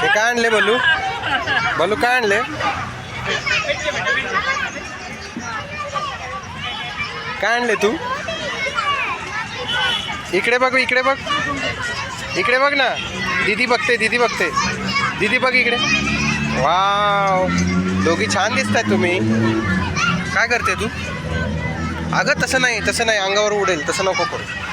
ते काय आणले बलू? बलू काय आणले? काय आणले तू? इकडे बघ इकडे बघ. इकडे बघ ना. दीदी बघते दीदी बघते. दीदी बघ इकडे. वाव. दोघी छान दिसताय तुम्ही. काय करते तू? अगं तसं नाही तसं नाही. अंगावर उडेल. तसं नको करू.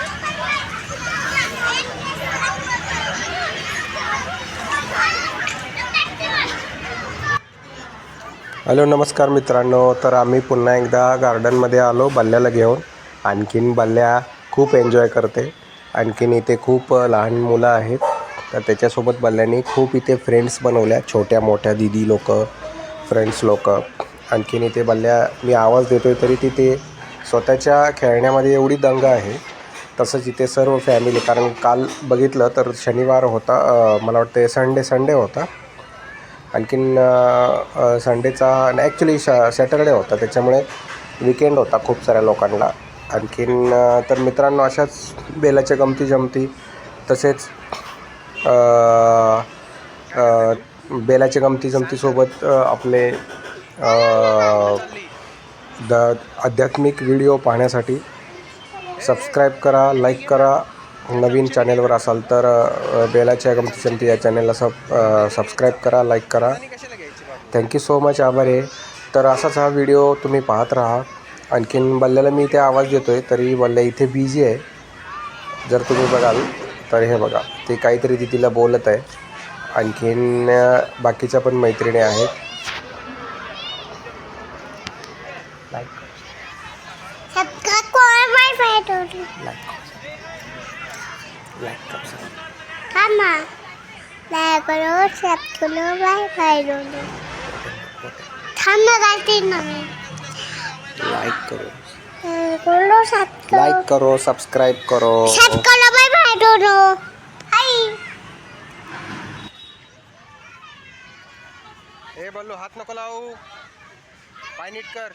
हॅलो नमस्कार मित्रांनो. तर आम्ही पुन्हा एकदा गार्डनमध्ये आलो बल्ल्याला घेऊन. आणखीन बल्ल्या खूप एन्जॉय करते. आणखीन इथे खूप लहान मुलं आहेत. तर त्याच्यासोबत बल्ल्याने खूप इथे फ्रेंड्स बनवल्या छोट्या मोठ्या दिदी लोक फ्रेंड्स लोक. आणखीन इथे बल्ल्या मी आवाज देतोय तरी तिथे स्वतःच्या खेळण्यामध्ये एवढी दंग आहे. तसंच इथे सर्व फॅमिली कारण काल बघितलं तर शनिवार होता मला वाटतं संडे संडे होता. आणखीन संडेचा अ, संडेचा ॲक्च्युली श सॅटरडे होता त्याच्यामुळे विकेंड होता खूप साऱ्या लोकांना. आणखीन तर मित्रांनो अशाच बेलाच्या गमती जमती तसेच बेलाच्या गमती जमतीसोबत आपले द आध्यात्मिक व्हिडिओ पाहण्यासाठी सबस्क्राईब करा लाईक करा नवीन चॅनेलवर असाल तर बेलाच्या गमती जमती या चॅनलला सब सबस्क्राईब करा लाईक करा. थँक्यू सो मच आभार आहे. तर असाच हा व्हिडिओ तुम्ही पाहत राहा. आणखीन बल्ल्याला मी इथे आवाज देतो आहे तरी बल्ल्या इथे बिझी आहे. जर तुम्ही बघाल तर हे बघा ते काहीतरी ती तिला बोलत आहे. आणखीन बाकीच्या पण मैत्रिणी आहेत. सबका कोण बाय बाय डोडू थांबा नाही करो सब करो बाय बाय डोडू थांब ना जायचे ना मी लाईक करो करो सब करो लाईक करो सबस्क्राईब करो सब करो बाय बाय डोडू हाय ए बल्लू हात नको लावू पाय नीट कर